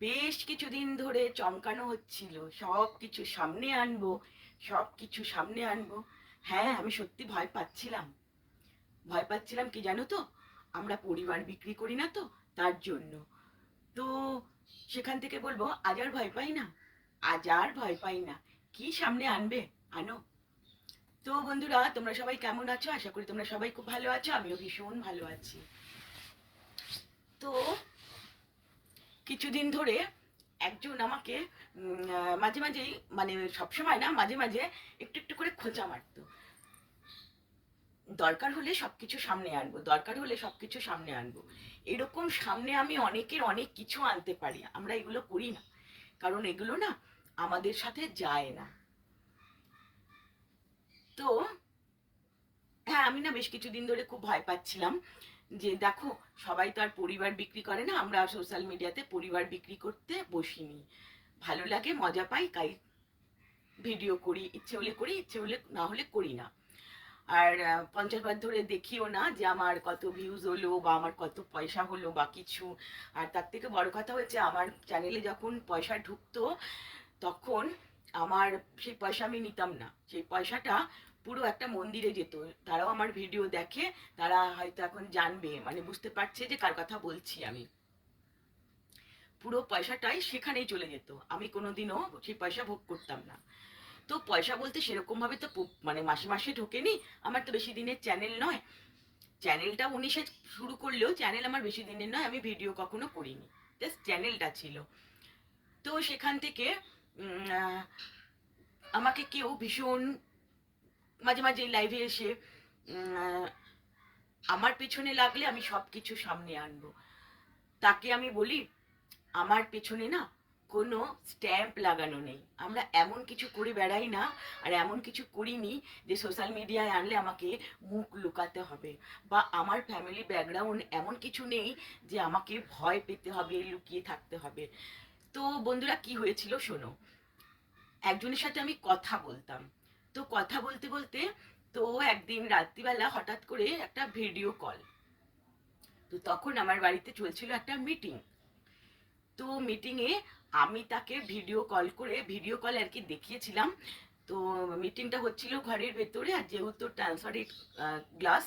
বেশ কিছুদিন ধরে চমকানো হচ্ছিল। সব কিছু সামনে আনব, সব কিছু সামনে আনব। হ্যাঁ আমি সত্যি ভয় পাচ্ছিলাম। ভয় পাচ্ছিলাম কি জানো তো? আমরা পরিবার বিক্রি করি না তো, তার জন্য। তো সেখান থেকে বলব, আজ আর ভয় পাই না, আজ আর ভয় পাই না। কি সামনে আনবে? আনো। তো বন্ধুরা, তোমরা সবাই কেমন আছো? আশা করি তোমরা সবাই খুব ভালো আছো, আমিও ভীষণ ভালো আছি। তো কিছুদিন ধরে একজন আমাকে মাঝে মাঝেই মানে সবসময় না, মাঝে মাঝে একটু একটু করে খোঁচা মারতো। দরকার হলে সবকিছু সামনে আনব, দরকার হলে সবকিছু সামনে আনব। এরকম সামনে আমি অনেকের অনেক কিছু আনতে পারি, আমরা এগুলো করি না। কারণ এগুলো না আমাদের সাথে যায় না। তো হ্যাঁ আমি না বেশ কিছুদিন ধরে খুব ভয় পাচ্ছিলাম। যে দেখো সবাই তো আর পরিবার বিক্রি করে না আমরা সোশ্যাল মিডিয়াতে পরিবার বিক্রি করতে বসিনি। ভালো লাগে মজা পাই তাই ভিডিও করি ইচ্ছে হলে করি ইচ্ছে হলে না হলে করি না। আর আহ, পঞ্চাশ বার ধরে দেখিও না যে আমার কত ভিউজ হলো বা আমার কত পয়সা হলো বা কিছু। আর তার থেকে বড় কথা হচ্ছে আমার চ্যানেলে যখন পয়সা ঢুকতো তখন আমার সেই পয়সা আমি নিতাম না। সেই পয়সাটা পুরো একটা মন্দিরে যেত। তারাও আমার ভিডিও দেখে, তারা হয়তো এখন জানবে মানে বুঝতে পারছে যে কার কথা বলছি আমি। পুরো পয়সাটাই সেখানেই চলে যেত। আমি কোনোদিনও সেই পয়সা ভোগ করতাম না। তো পয়সা বলতে সেরকম ভাবে তো মানে মাসে মাসে ঢোকেনি। আমার তো বেশি দিনের চ্যানেল নয়। চ্যানেলটা উনিশে শুরু করলেও চ্যানেল আমার বেশি দিনের নয়। আমি ভিডিও কখনো করিনি। জাস্ট চ্যানেলটা ছিল। তো সেখান থেকে আমাকে কেউ ভীষণ মাঝে মাঝে এই লাইভে এসে আমার পেছনে লাগলে আমি সব কিছু সামনে আনব। তাকে আমি বলি, আমার পেছনে না কোনো স্ট্যাম্প লাগানো নেই। আমরা এমন কিছু করে বেড়াই না আর এমন কিছু করিনি যে সোশ্যাল মিডিয়ায় আনলে আমাকে মুখ লুকাতে হবে বা আমার ফ্যামিলি ব্যাকগ্রাউন্ড এমন কিছু নেই যে আমাকে ভয় পেতে হবে, লুকিয়ে থাকতে হবে। তো বন্ধুরা, কি হয়েছিল শোনো, একজনের সাথে আমি কথা বলতাম। তো কথা বলতে বলতে তো একদিন রাত্রিবেলা হঠাৎ করে একটা ভিডিও কল তো তখন আমার বাড়িতে চলছিল একটা মিটিং তো মিটিংয়ে আমি তাকে ভিডিও কল করে ভিডিও কল আর কি দেখিয়েছিলাম। তো মিটিংটা হচ্ছিল ঘরের ভেতরে আর যেহেতু ট্রান্সফারের গ্লাস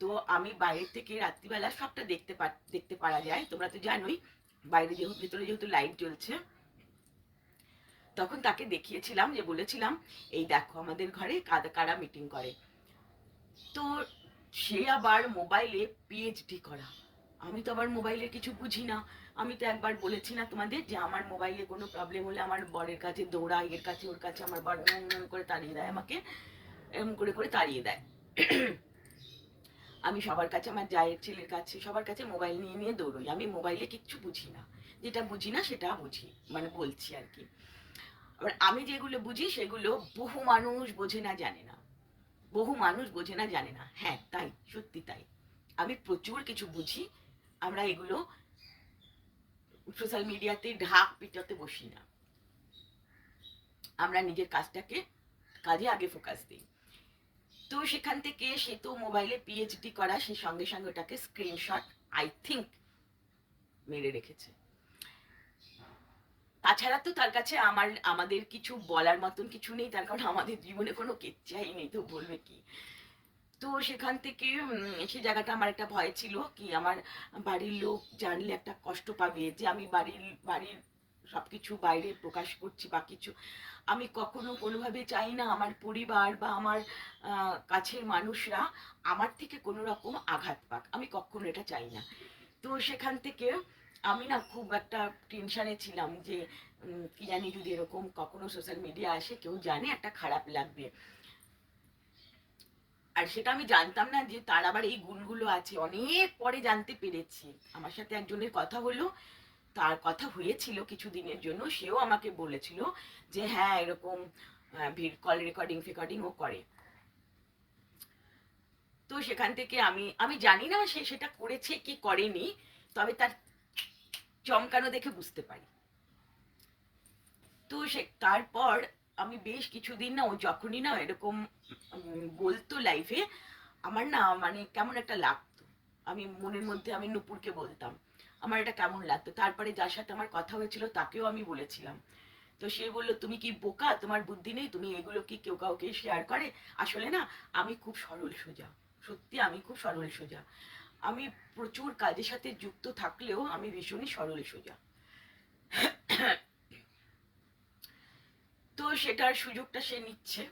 তো আমি বাইরে থেকে রাত্রিবেলা সবটা দেখতে দেখতে পারা যায়। তোমরা তো জানোই, বাইরে যেহেতু, ভেতরে যেহেতু লাইট জ্বলছে। তখন তাকে দেখিয়েছিলাম যে বলেছিলাম, এই দেখো আমাদের ঘরে কারা মিটিং করে। তো সে আবার মোবাইলে পিএইচডি করা। আমি তো আবার মোবাইলে কিছু বুঝি না। আমি তো একবার বলেছি না তোমাদের যে আমার মোবাইলে কোনো প্রবলেম হলে আমার বরের কাছে দৌড়াই এর কাছে, ওর কাছে আমার বর করে তাড়িয়ে দেয় আমাকে এরকম করে করে তাড়িয়ে দেয়। আমি সবার কাছে, আমার জায়ের ছেলের কাছে, সবার কাছে মোবাইল নিয়ে নিয়ে দৌড়ই। আমি মোবাইলে কিচ্ছু বুঝি না। যেটা বুঝি না সেটা বুঝি মানে বলছি আর কি। এবার আমি যেগুলো বুঝি সেগুলো বহু মানুষ বোঝে না, জানে না। বহু মানুষ বোঝে না, জানে না। হ্যাঁ তাই, সত্যি তাই। আমি প্রচুর কিছু বুঝি, আমরা এগুলো সোশ্যাল মিডিয়াতে ঢাক পিটাতে বসি না। আমরা নিজের কাজটাকে কাজে আগে ফোকাস দিই। তো সেখান থেকে সে তো মোবাইলে পিএইচডি করা, সে সঙ্গে সঙ্গে ওটাকে স্ক্রিনশট আই থিঙ্ক মেরে রেখেছে। তাছাড়া তো তার কাছে আমার, আমাদের কিছু বলার মতন কিছু নেই, তার কারণ আমাদের জীবনে কোনো কেচ্ছাই নেই, তো বলবে কি? তো সেখান থেকে সে জায়গাটা আমার একটা ভয় ছিল কি আমার বাড়ির লোক জানলে একটা কষ্ট পাবে যে আমি বাড়ির বাড়ির সব কিছু বাইরে প্রকাশ করছি বা কিছু। আমি কখনো কোনোভাবে চাই না আমার পরিবার বা আমার কাছের মানুষরা আমার থেকে কোনো রকম আঘাত পাক। আমি কখনো এটা চাই না। তো সেখান থেকে আমি না খুব একটা টেনশনে ছিলাম যে কি জানি যদি এরকম কখনো সোশ্যাল মিডিয়া আসে, কেউ জানে একটা খারাপ লাগবে। আর সেটা আমি জানতাম না যে তার আবার এই গুণগুলো আছে। অনেক পরে জানতে পেরেছি। আমার সাথে একজনের কথা হলো। তার কথা হয়েছিল কিছু দিনের জন্য। সেও আমাকে বলেছিল যে হ্যাঁ এরকম কল রেকর্ডিং ফেকর্ডিংও করে। তো সেখান থেকে আমি আমি জানি না সে সেটা করেছে কি করেনি। তবে তার চমকানো দেখে বুঝতে পারি। তো সে, তারপর আমি বেশ কিছুদিন না ও যখনই না এরকম বলতো লাইফে আমার না মানে কেমন একটা লাগতো। আমি মনের মধ্যে আমি নুপুরকে বলতাম, আমার এটা কেমন লাগতো? তারপরে যার সাথে আমার কথা হয়েছিল তাকেও আমি বলেছিলাম। তো সে বলল, তুমি কি বোকা? তোমার বুদ্ধি নেই? তুমি এগুলো কি কেউ কাউকে শেয়ার করে? আসলে না, আমি খুব সরল সোজা। সত্যি আমি খুব সরল সোজা। আমি প্রচুর কাজের সাথে যুক্ত থাকলেও আমি ভীষণই সরল সোজা। তো সেটার সুযোগটা সে নিচ্ছে।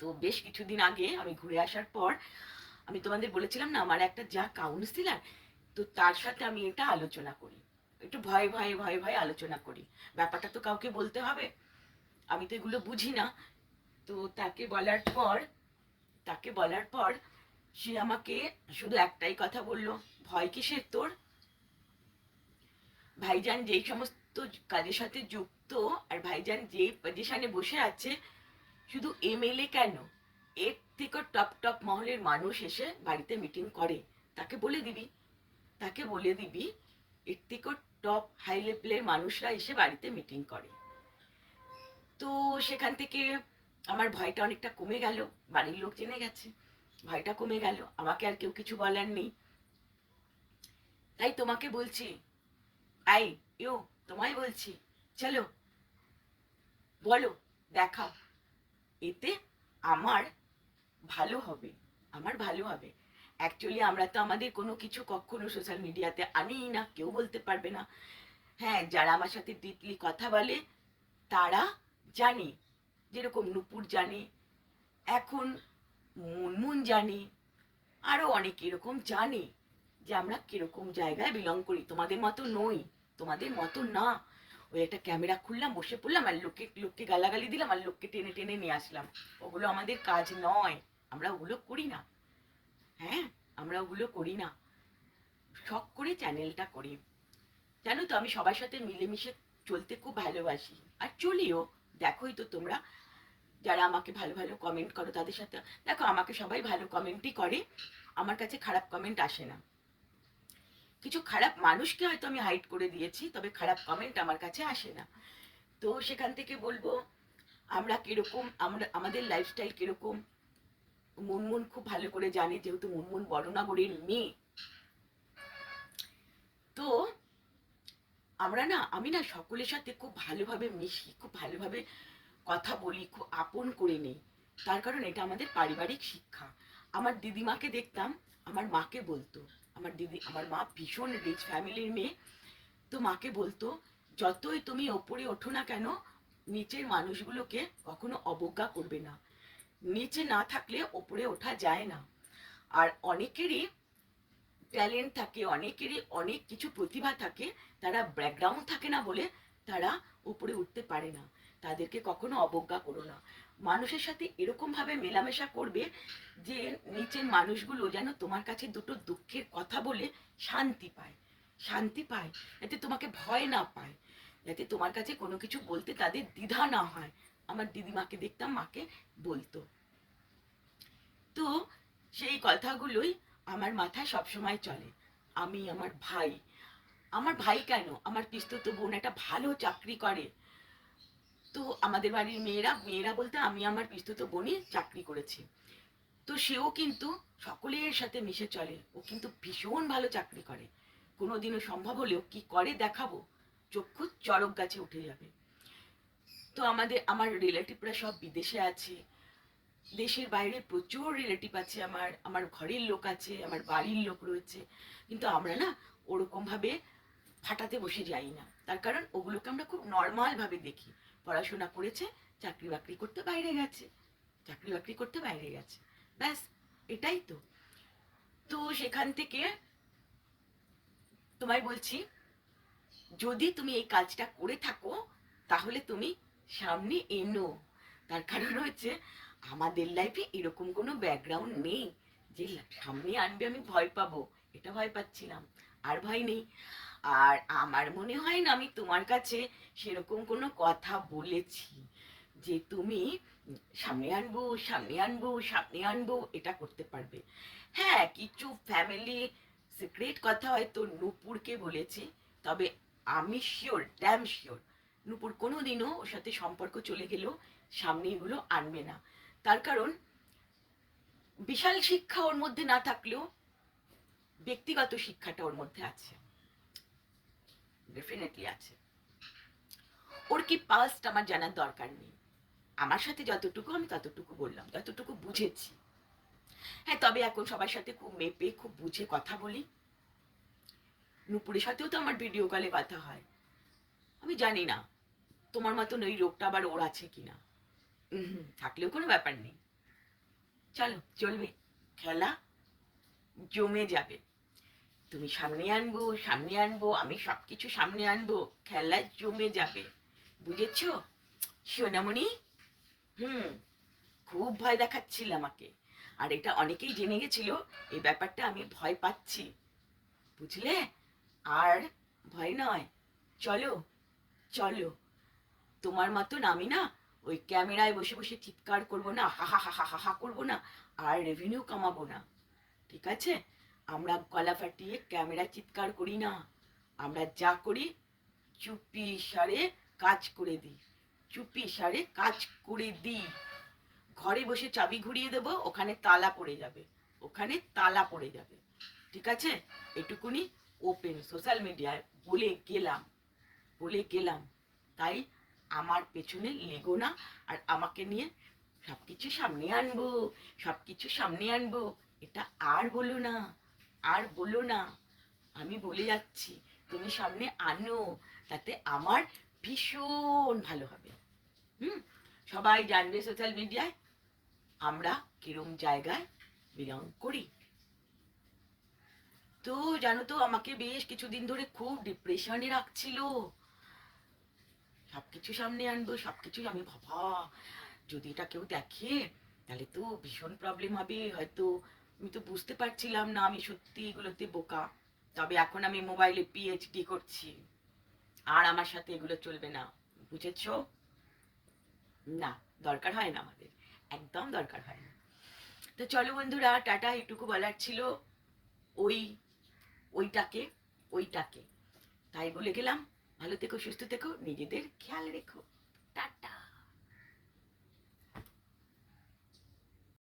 তো বেশ কিছুদিন আগে আমি ঘুরে আসার পর আমি তোমাদের বলেছিলাম না, আমার একটা যা কাউন্সিলার তো তার সাথে আমি এটা আলোচনা করি। একটু ভয়ে ভয়ে ভয়ে ভয়ে আলোচনা করি। ব্যাপারটা তো কাউকে বলতে হবে। আমি তো এগুলো বুঝি না। তো তাকে বলার পর, তাকে বলার পর সে আমাকে শুধু একটাই কথা বলল, ভয় কিসের তোর? ভাইজান যেই সমস্ত কাজের সাথে যুক্ত আর ভাইজান যে পজিশনে বসে আছে, শুধু এমএলএ কেন? এর থেকে টপ টপ মহলের মানুষ এসে বাড়িতে মিটিং করে। তাকে বলে দিবি, তাকে বলে দিবি, এর থেকে টপ হাই লেভেলের মানুষরা এসে বাড়িতে মিটিং করে। তো সেখান থেকে আমার ভয়টা অনেকটা কমে গেল, বাড়ির লোক জেনে গেছে। ভয়টা কমে গেল। আমাকে আর কেউ কিছু বলার নেই। তাই তোমাকে বলছি, আই ইউ তোমায় বলছি, চলো, বলো, দেখাও। এতে আমার ভালো হবে, আমার ভালো হবে। অ্যাকচুয়ালি আমরা তো আমাদের কোনো কিছু কখনো সোশ্যাল মিডিয়াতে আনিই না, কেউ বলতে পারবে না। হ্যাঁ যারা আমার সাথে ডিপলি কথা বলে, তারা জানে, যেরকম নুপুর জানে। এখন মুনমুন জানে। আরও অনেক এরকম জানে যে আমরা কীরকম জায়গায় বিলং করি। তোমাদের মতো নই, তোমাদের মতো না। ওই একটা ক্যামেরা খুললাম, বসে পড়লাম আর লোককে লোককে গালাগালি দিলাম আর লোককে টেনে টেনে নিয়ে আসলাম। ওগুলো আমাদের কাজ নয়, আমরা ওগুলো করি না। হ্যাঁ আমরা ওগুলো করি না। শখ করে চ্যানেলটা করি। জানো তো, আমি সবার সাথে মিলেমিশে চলতে খুব ভালোবাসি। আর চলিও, দেখোই তো তোমরা যারা আমাকে ভালো ভালো কমেন্ট করো তাদের সাথে। দেখো, আমাকে সবাই ভালো কমেন্টই করে। আমার কাছে খারাপ কমেন্ট আসে না। কিছু খারাপ মানুষকে হয়তো আমি হাইড করে দিয়েছি, তবে খারাপ কমেন্ট আমার কাছে আসে না। তো সেখান থেকে বলব, আমরা কীরকম, আমরা, আমাদের লাইফস্টাইল কীরকম? মুনমুন খুব ভালো করে জানে, যেহেতু মুনমুন বড়নগরের মেয়ে। তো আমরা না, আমি না সকলের সাথে খুব ভালোভাবে মিশি, খুব ভালোভাবে কথা বলি, খুব আপন করে নেই। তার কারণ এটা আমাদের পারিবারিক শিক্ষা। আমার দিদিমাকে দেখতাম, আমার মাকে বলতো। আমার দিদি, আমার মা ভীষণ রিচ ফ্যামিলির মেয়ে। তো মাকে বলতো, যতই তুমি ওপরে ওঠো না কেন, নিচের মানুষগুলোকে কখনো অবজ্ঞা করবে না। নিচে না থাকলে ওপরে ওঠা যায় না। আর অনেকেরই ট্যালেন্ট থাকে, অনেকেরই অনেক কিছু প্রতিভা থাকে, তারা ব্যাকগ্রাউন্ড থাকে না বলে তারা উপরে উঠতে পারে না। তাদেরকে কখনো অবজ্ঞা করো না। মানুষের সাথে এরকম ভাবে মেলামেশা করবে যে নিচের মানুষগুলো যেন তোমার কাছে দুটো দুঃখের কথা বলে শান্তি পায়। শান্তি পায়, যাতে তোমাকে ভয় না পায়, যাতে তোমার কাছে কোনো কিছু বলতে তাদের দ্বিধা না হয়। আমার দিদিমাকে দেখতাম, মাকে বলতো। তো সেই কথাগুলোই আমার মাথায় সবসময় চলে। আমি, আমার ভাই। আমার ভাই কেন? আমার পিস্তত বোন একটা ভালো চাকরি করে। তো আমাদের বাড়ির মেয়েরা মেয়েরা বলতে আমি আমার পিস্তত বোনই চাকরি করেছি। তো সেও কিন্তু সকলের সাথে মিশে চলে। ও কিন্তু ভীষণ ভালো চাকরি করে। কোনোদিনও সম্ভব হলেও কি করে দেখাবো? চক্ষু চরক গাছে উঠে যাবে। তো আমাদের, আমার রিলেটিভরা সব বিদেশে আছে। দেশের বাইরে প্রচুর রিলেটিভ আছে আমার। আমার ঘরের লোক আছে, আমার বাড়ির লোক রয়েছে। কিন্তু আমরা না ওরকম ভাবে ফাটাতে বসে যাই না। তার কারণ ওগুলোকে আমরা খুব নর্মাল ভাবে দেখি। পড়াশোনা করেছে, চাকরি বাকরি করতে বাইরে গেছে। চাকরি বাকরি করতে বাইরে গেছে। ব্যাস, এটাই তো। তো সেখান থেকে তোমায় বলছি, যদি তুমি এই কাজটা করে থাকো, তাহলে তুমি সামনে এনো। তার কারণ হচ্ছে, আমাদের লাইফে এরকম কোনো ব্যাকগ্রাউন্ড নেই যে সামনে আনবে আমি ভয় পাবো। এটা ভয় পাচ্ছিলাম। আর ভয় নেই। আর আমার মনে হয় না আমি তোমার কাছে সেরকম কোনো কথা বলেছি যে তুমি সামনে আনব সামনে আনব সামনে আনব, এটা করতে পারবে। হ্যাঁ কিছু ফ্যামিলি সিক্রেট কথা হয়তো নূপুরকে বলেছি, তবে আমি শিওর ড্যাম শিওর নূপুর কোনোদিনও ওর সাথে সম্পর্ক চলে গেলেও সামনে এগুলো আনবে না। তার কারণ, বিশাল শিক্ষা ওর মধ্যে না থাকলেও ব্যক্তিগত শিক্ষাটা ওর মধ্যে আছে। ডেফিনেটলি আছে। ওর কি পাস্ট আমার জানার দরকার নেই। আমার সাথে যতটুকু, আমি ততটুকু বললাম, যতটুকু বুঝেছি। হ্যাঁ তবে এখন সবার সাথে খুব মেপে, খুব বুঝে কথা বলি। নুপুরের সাথেও তো আমার ভিডিও কলে কথা হয়। আমি জানি না, তোমার মতন ওই রোগটা আবার ওর আছে কিনা। থাকলেও কোনো ব্যাপার নেই। চলো, চলবে। খেলা জমে যাবে। তুমি সামনে আনব সামনে আনব, আমি সবকিছু সামনে আনব, খেলা জমে যাবে, বুঝেছ? সোনামণি? হুম, খুব ভয় দেখাচ্ছিল আমাকে। আর এটা অনেকেই জেনে গেছিল, এই ব্যাপারটা আমি ভয় পাচ্ছি। বুঝলে? আর ভয় নয়। চলো চলো। তোমার মতন আমি না, ওই ক্যামেরায় বসে বসে চিৎকার করব না, হা হা হা হা হা হা করব না, আর রেভিনিউ কামাবো না। ঠিক আছে? আমরা গলা ফাটিয়ে ক্যামেরা চিৎকার করি না। আমরা যা করি, চুপি সারে কাজ করে দিই। চুপি সারে কাজ করে দিই। ঘরে বসে চাবি ঘুরিয়ে দেবো, ওখানে তালা পড়ে যাবে। ওখানে তালা পড়ে যাবে। ঠিক আছে? এটুকুনি ওপেন সোশ্যাল মিডিয়ায় বলে গেলাম। বলে গেলাম। তাই আমার পেছনে লেগো না, আর আমাকে নিয়ে সবকিছু সামনে আনব, সবকিছু সামনে আনব। এটা আর বলো না। আর বলো না, আমি বলে যাচ্ছি, তুমি সামনে আনো, তাতে আমার ভীষণ ভালো হবে। হুম? সবাই জানবে সোশ্যাল মিডিয়ায় আমরা কিরম জায়গায় বিলং করি। তো জানো তো, আমাকে বেশ কিছুদিন ধরে খুব ডিপ্রেশনে রাখছিল। সবকিছু সামনে আনব, সবকিছু আমি ভাবা, যদি এটা কেউ দেখে, তাহলে তো ভীষণ প্রবলেম হবে, হয়তো আমি তো বুঝতে পারছিলাম না আমি সত্যি এগুলোতে বোকা। তবে এখন আমি মোবাইলে পিএইচডি করছি। আর আমার সাথে এগুলো চলবে না। বুঝেছ? না, দরকার হয় না আমাদের। একদম দরকার হয় না। তো চলো বন্ধুরা, টাটা এটুকু বলার ছিল। ওই, ওইটাকে ওইটাকে। তাই বলে গেলাম, ভালো থেকো, সুস্থ থেকো, নিজেদের খেয়াল রেখো।